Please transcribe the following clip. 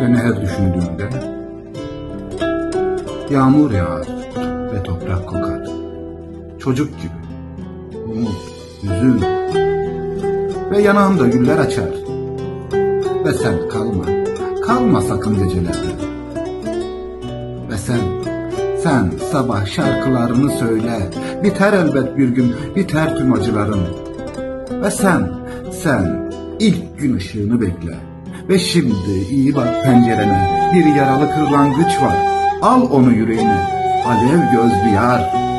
Seni her düşündüğümde yağmur yağar ve toprak kokar. Çocuk gibi umut, hüzün ve yanağımda güller açar. Ve sen kalma, kalma sakın gecelerde. Ve sen, sen sabah şarkılarını söyle. Biter elbet bir gün, biter tüm acıların. Ve sen, sen ilk gün ışığını bekle. Ve şimdi iyi bak pencerene. Bir yaralı kırlangıç var. Al onu yüreğine. Alev göz bir yar.